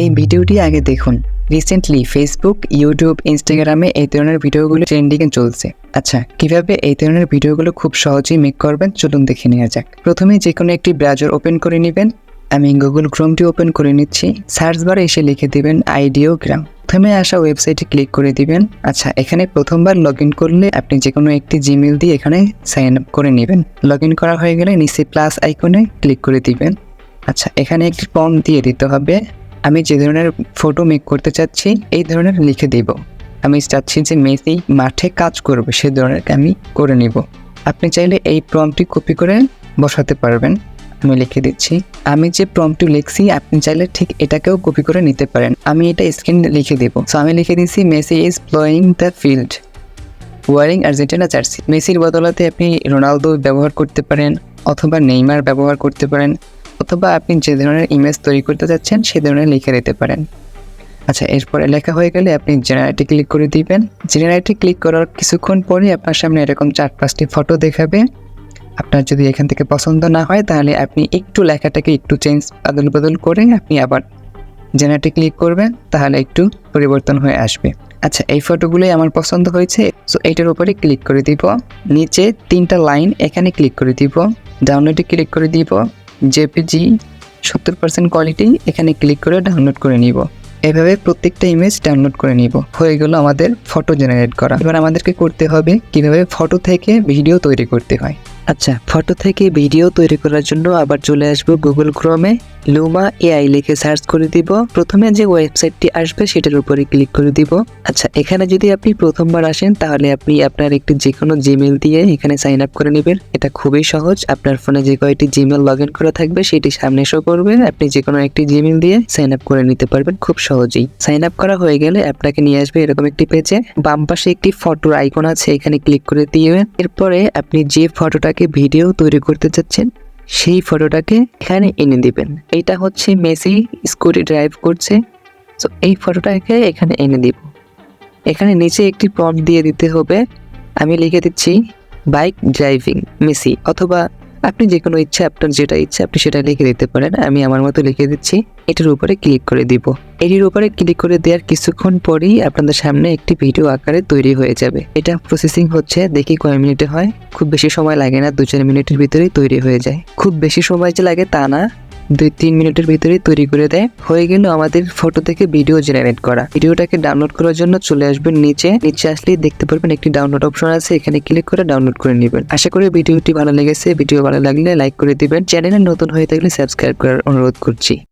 এই ভিডিওটি আগে দেখুন। রিসেন্টলি ফেসবুক ইউটিউব ইনস্টাগ্রামে এই ধরনের ভিডিওগুলো ট্রেন্ডিংয়ে চলছে। আচ্ছা কীভাবে এই ধরনের ভিডিওগুলো খুব সহজেই মেক করবেন? চলুন দেখে নেওয়া যাক। প্রথমে যে কোনো একটি ব্রাউজার ওপেন করে নেবেন। আমি গুগল ক্রোমটি ওপেন করে নিচ্ছি। সার্চ বারে এসে লিখে দিবেন আইডিওগ্রাম প্রথমে আসা ওয়েবসাইটে ক্লিক করে দিবেন। আচ্ছা এখানে প্রথমবার লগ ইন করলে আপনি যে কোনো একটি জিমেল দিয়ে এখানে সাইন আপ করে নেবেন। লগ ইন করা হয়ে গেলে নিচে প্লাস আইকনে ক্লিক করে দিবেন। আচ্ছা এখানে একটি ফর্ম দিয়ে দিতে হবে। আমি যে ধরনের ফটো মেক করতে চাচ্ছি, এই ধরনের লিখে দিব। আমি চাচ্ছি যে মেসি মাঠে কাজ করবে, সে ধরনের আমি করে নিব। আপনি চাইলে এই প্রমটি কপি করে বসাতে পারবেন। আমি লিখে দিচ্ছি, আমি যে প্রমটি লিখছি, আপনি চাইলে ঠিক এটাকেও কপি করে নিতে পারেন। আমি এটা স্ক্রিন লিখে দেবো। সো আমি লিখে দিচ্ছি Messi is ploughing the field wearing Argentina jersey মেসির বদলাতে আপনি রোনালদো ব্যবহার করতে পারেন, অথবা নেইমার ব্যবহার করতে পারেন। অথবা আপনি যে ধরনের ইমেজ তৈরি করতে চাচ্ছেন, সে ধরনের লিখে দিতে পারেন। আচ্ছা এরপরে লেখা হয়ে গেলে আপনি জেনারেটে ক্লিক করে দিবেন। জেনারেটে ক্লিক করার কিছুক্ষণ পরে আপনার সামনে এরকম চার পাঁচটি ফটো দেখাবে। আপনার যদি এখান থেকে পছন্দ না হয়, তাহলে আপনি একটু লেখাটাকে একটু চেঞ্জ আদল বদল করে আপনি আবার জেনারেটে ক্লিক করবেন, তাহলে একটু পরিবর্তন হয়ে আসবে। আচ্ছা এই ফটোগুলোই আমার পছন্দ হয়েছে সো এইটার উপরে ক্লিক করে দিব। নিচে তিনটা লাইন এখানে ক্লিক করে দিব। ডাউনলোডে ক্লিক করে দিব। জেপিজি সত্তর পার্সেন্ট কোয়ালিটি এখানে ক্লিক করে ডাউনলোড করে নিব। এভাবে প্রত্যেকটা ইমেজ ডাউনলোড করে নিব। হয়ে গেল আমাদের ফটো জেনারেট করা। এবার আমাদেরকে করতে হবে কীভাবে ফটো থেকে ভিডিও তৈরি করতে হয়। আচ্ছা ফটো থেকে ভিডিও তৈরি করার জন্য আবার চলে আসব গুগল ক্রোমে লুমা এআই লিখে সার্চ করে দিব। প্রথমে যে ওয়েবসাইটটি আসবে সেটার উপরে ক্লিক করে দিব। আচ্ছা এখানে যদি আপনি প্রথমবার আসেন, তাহলে আপনি আপনার একটি যে কোনো জিমেল দিয়ে এখানে সাইন আপ করে নেবেন। এটা খুবই সহজ। আপনার ফোনে যে কয়েকটি জিমেল লগ ইন করা থাকবে, সেটি সামনে শো করবে। আপনি যে কোনো একটি জিমেল দিয়ে সাইন আপ করে নিতে পারবেন খুব সহজেই। সাইন আপ করা হয়ে গেলে আপনাকে নিয়ে আসবে এরকম একটি পেজে বাম পাশে একটি ফটোর আইকন আছে, এখানে ক্লিক করে দিয়ে এরপরে আপনি যে ফটোটাকে ভিডিও তৈরি করতে চাচ্ছেন, সেই ফটোটাকে এখানে এনে দিবেন। এটা হচ্ছে মেসি স্কুটি ড্রাইভ করছে। তো এই ফটোটাকে এখানে এনে দিব। এখানে নিচে একটি প্রম্পট দিয়ে দিতে হবে। আমি লিখে দিচ্ছি বাইক ড্রাইভিং মেসি অথবা আপনি যে কোনো ইচ্ছা, আপনার যেটা ইচ্ছা, আপনি সেটা লিখে দিতে পারেন। আমি আমার মতো লিখে দিচ্ছি। এটির উপরে ক্লিক করে দিব। এটির উপরে ক্লিক করে দেওয়ার কিছুক্ষণ পরেই আপনাদের সামনে একটি ভিডিও আকারে তৈরি হয়ে যাবে। এটা প্রসেসিং হচ্ছে, দেখি কয় মিনিটে হয়। খুব বেশি সময় লাগে না দু চার মিনিটের ভিতরেই তৈরি হয়ে যায়। খুব বেশি সময় যে লাগে তা না। দুই তিন মিনিটের ভিতরে তৈরি করে দেয়। হয়ে গেল আমাদের ফটো থেকে ভিডিও জেনারেট করা। ভিডিওটাকে ডাউনলোড করার জন্য চলে আসবেন নিচে। নিচে আসলে দেখতে পারবেন একটি ডাউনলোড অপশন আছে। এখানে ক্লিক করে ডাউনলোড করে নেবেন। আশা করি ভিডিওটি ভালো লেগেছে। ভিডিও ভালো লাগলে লাইক করে দিবেন। চ্যানেলে নতুন হয়ে থাকলে সাবস্ক্রাইব করার অনুরোধ করছি।